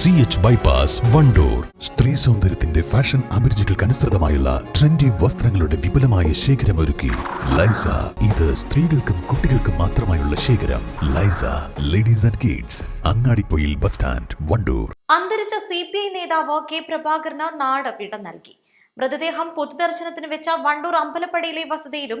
C H bypass Wandoor സ്ത്രീ സൗന്ദര്യത്തിന്റെ fashion അഭിരുചികൾക്ക് അനുസൃതമായുള്ള trendy വസ്ത്രങ്ങളുടെ വിപുലമായ ശേഖരം ഒരുക്കി. ലൈസ ഇത് സ്ത്രീകൾക്കും കുട്ടികൾക്കും മാത്രമായുള്ള ശേഖരം. ലൈസ ladies and kids Angadipoyil bus stand Wandoor അന്തരിച്ച സി പി ഐ നേതാവ് കെ പ്രഭാകരന് നാട് വിട നൽകി. മൃതദേഹം പൊതുദർശനത്തിന് വെച്ച വണ്ടൂർ അമ്പലപ്പടിയിലെ വസതിയിലും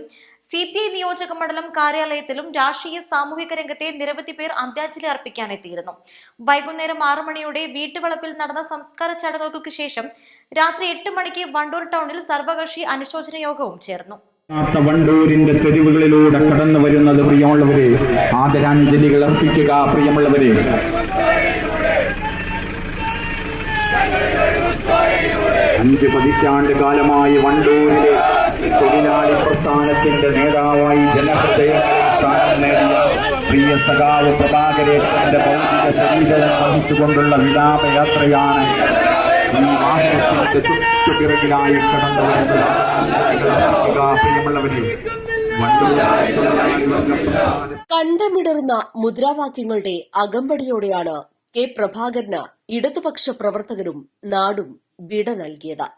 സി പി ഐ നിയോജക മണ്ഡലം കാര്യാലയത്തിലും രാഷ്ട്രീയ സാമൂഹിക രംഗത്തെ നിരവധി പേർ അന്ത്യാഞ്ജലി അർപ്പിക്കാനെത്തിയിരുന്നു വൈകുന്നേരം ആറു മണിയോടെ വീട്ടുവളപ്പിൽ നടന്ന സംസ്കാര ചടങ്ങുകൾക്ക് ശേഷം രാത്രി എട്ട് മണിക്ക് വണ്ടൂർ ടൗണിൽ സർവകക്ഷി അനുശോചന യോഗവും ചേർന്നു. വണ്ടൂരിന്റെ തെരുവുകളിലൂടെ കടന്നു വരുന്നത് പ്രിയമുള്ളവരെ ആദരാഞ്ജലികൾ അർപ്പിക്കുക പ്രിയമുള്ളവരെ. അഞ്ച് പതിറ്റാണ്ട് കാലമായി വണ്ടൂരിലെ തൊഴിലാളി പ്രസ്ഥാനത്തിന്റെ നേതാവായി ജനഹൃദയങ്ങളിൽ സ്ഥാനം നേടിയ പ്രിയ സഖാവ് പ്രഭാകരേട്ടന്റെ ഭൗതിക ശരീരവും വഹിച്ചുകൊണ്ടുള്ള വിലാപയാത്രയാണ് ഈ വാഹനത്തിന്റെ ചുറ്റുപിറകിലായി കടന്നു പ്രിയമുള്ളവരെ കണ്ടമിടറുന്ന മുദ്രാവാക്യങ്ങളുടെ അകമ്പടിയോടെയാണ് കെ പ്രഭാകരന് ഇടതുപക്ഷ പ്രവർത്തകരും നാടും വിട നൽകിയത്.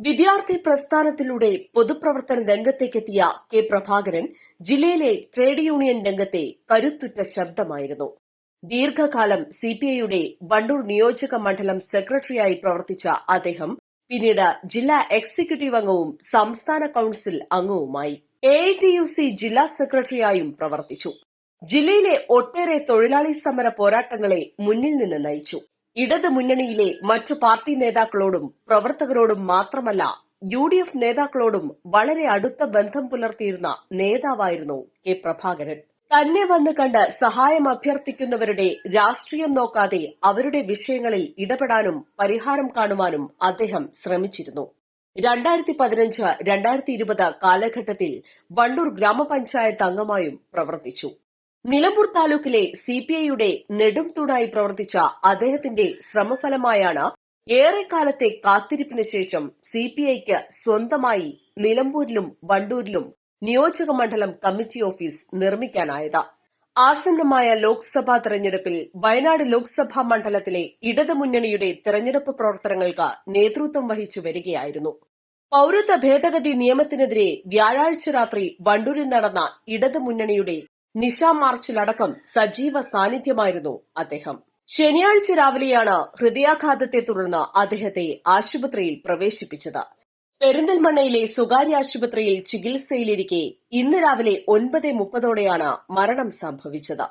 വിദ്യാർത്ഥി പ്രസ്ഥാനത്തിലൂടെ പൊതുപ്രവർത്തന രംഗത്തേക്കെത്തിയ കെ പ്രഭാകരൻ ജില്ലയിലെ ട്രേഡ് യൂണിയൻ രംഗത്തെ കരുത്തുറ്റ ശബ്ദമായിരുന്നു. ദീർഘകാലം സിപിഐയുടെ വണ്ടൂർ നിയോജക മണ്ഡലം സെക്രട്ടറിയായി പ്രവർത്തിച്ച അദ്ദേഹം പിന്നീട് ജില്ലാ എക്സിക്യൂട്ടീവ് അംഗവും സംസ്ഥാന കൌൺസിൽ അംഗവുമായി എ ജില്ലാ സെക്രട്ടറിയായും പ്രവർത്തിച്ചു. ജില്ലയിലെ ഒട്ടേറെ തൊഴിലാളി സമര പോരാട്ടങ്ങളെ മുന്നിൽ നിന്ന് നയിച്ചു. ഇടത് മുന്നണിയിലെ മറ്റു പാർട്ടി നേതാക്കളോടും പ്രവർത്തകരോടും മാത്രമല്ല യു ഡി എഫ് നേതാക്കളോടും വളരെ അടുത്ത ബന്ധം പുലർത്തിയിരുന്ന നേതാവായിരുന്നു കെ പ്രഭാകരൻ. തന്നെ വന്ന് കണ്ട് സഹായം അഭ്യർത്ഥിക്കുന്നവരുടെ രാഷ്ട്രീയം നോക്കാതെ അവരുടെ വിഷയങ്ങളിൽ ഇടപെടാനും പരിഹാരം കാണുവാനും അദ്ദേഹം ശ്രമിച്ചിരുന്നു. രണ്ടായിരത്തി പതിനഞ്ച് രണ്ടായിരത്തി ഇരുപത് കാലഘട്ടത്തിൽ വണ്ടൂർ ഗ്രാമപഞ്ചായത്ത് അംഗമായും പ്രവർത്തിച്ചു. നിലമ്പൂർ താലൂക്കിലെ സി സിപിഐയുടെ നെടും തൂണായി പ്രവർത്തിച്ച അദ്ദേഹത്തിന്റെ ശ്രമഫലമായാണ് ഏറെക്കാലത്തെ കാത്തിരിപ്പിന് ശേഷം സി പി ഐക്ക് സ്വന്തമായി നിലമ്പൂരിലും വണ്ടൂരിലും നിയോജക മണ്ഡലം കമ്മിറ്റി ഓഫീസ് നിർമ്മിക്കാനായത്. ആസന്നമായ ലോക്സഭാ തെരഞ്ഞെടുപ്പിൽ വയനാട് ലോക്സഭാ മണ്ഡലത്തിലെ ഇടതുമുന്നണിയുടെ തെരഞ്ഞെടുപ്പ് പ്രവർത്തനങ്ങൾക്ക് നേതൃത്വം വഹിച്ചു വരികയായിരുന്നു. പൌരത്വ ഭേദഗതി നിയമത്തിനെതിരെ വ്യാഴാഴ്ച രാത്രി വണ്ടൂരിൽ നടന്ന ഇടതുമുന്നണിയുടെ നിശാ മാർച്ചിലടക്കം സജീവ സാന്നിധ്യമായിരുന്നു അദ്ദേഹം. ശനിയാഴ്ച രാവിലെയാണ് ഹൃദയാഘാതത്തെ തുടർന്ന് അദ്ദേഹത്തെ ആശുപത്രിയിൽ പ്രവേശിപ്പിച്ചത്. പെരിന്തൽമണ്ണയിലെ സ്വകാര്യ ആശുപത്രിയിൽ ചികിത്സയിലിരിക്കെ ഇന്ന് രാവിലെ ഒൻപത് മുപ്പതോടെയാണ് മരണം സംഭവിച്ചത്.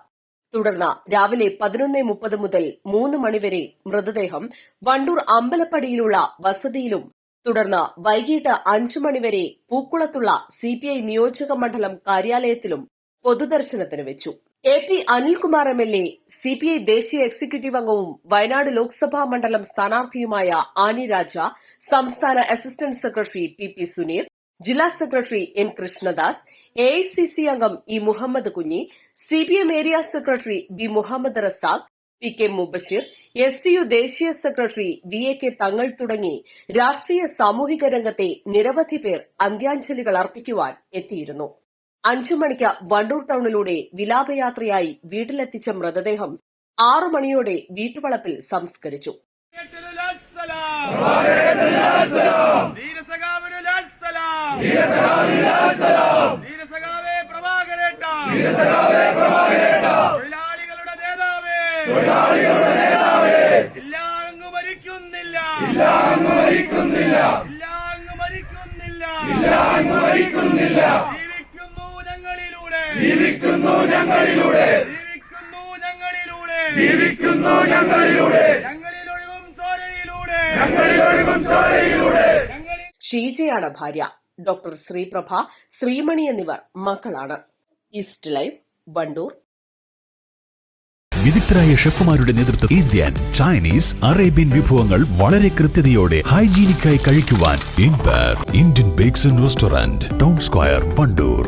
തുടർന്ന് രാവിലെ പതിനൊന്ന് മുപ്പത് മുതൽ മൂന്ന് മണിവരെ മൃതദേഹം വണ്ടൂർ അമ്പലപ്പടിയിലുള്ള വസതിയിലും തുടർന്ന് വൈകിട്ട് അഞ്ചു മണിവരെ പൂക്കുളത്തുള്ള സിപിഐ നിയോജക മണ്ഡലം കാര്യാലയത്തിലും പൊതുദർശനത്തിന് വെച്ചു. A P Anilkumar M L A C P I ദേശീയ എക്സിക്യൂട്ടീവ് അംഗവും വയനാട് ലോക്സഭാ മണ്ഡലം സ്ഥാനാർത്ഥിയുമായ ആനി രാജ സംസ്ഥാന assistant secretary P P Suneer ജില്ലാ secretary N Krishnadas A I C C അംഗം E Muhammad Kunhi C P M area secretary B Muhammad Razak P K Mubashir S T U ദേശീയ secretary V A K Thangal തുടങ്ങി രാഷ്ട്രീയ സാമൂഹിക രംഗത്തെ നിരവധി പേർ അന്ത്യാഞ്ജലികൾ അർപ്പിക്കുവാൻ എത്തിയിരുന്നു. അഞ്ചു മണിക്ക് വണ്ടൂർ ടൌണിലൂടെ വിലാപയാത്രയായി വീട്ടിലെത്തിച്ച മൃതദേഹം ആറു മണിയോടെ വീട്ടുവളപ്പിൽ സംസ്കരിച്ചു. ഇല്ല അങ്ങ് മരിക്കുന്നില്ല ഇല്ല അങ്ങ് മരിക്കുന്നില്ല ഇല്ല അങ്ങ് മരിക്കുന്നില്ല ഞങ്ങളിലൂടെ. ജീവിക്കുന്നു ഞങ്ങളിലൂടെ. ജീവിക്കുന്നു ഞങ്ങളിലൂടെ. ഞങ്ങളിലൊഴുകും ചോരയിലൂടെ. ഞങ്ങളിലൊഴുകും ചോരയിലൂടെ. ഷീജയാണ് ഭാര്യ. ഡോക്ടർ ശ്രീപ്രഭ ശ്രീമണി എന്നിവർ മക്കളാണ്. East live Wandoor. വിദഗ്ധരായ ഷെഫുമാരുടെ നേതൃത്വം ഇന്ത്യൻ ചൈനീസ് അറേബ്യൻ വിഭവങ്ങൾ വളരെ കൃത്യതയോടെ ഹൈജീനിക്കായി കഴിക്കുവാൻ ഇൻപർ Indian bakes and restaurant town square Wandoor.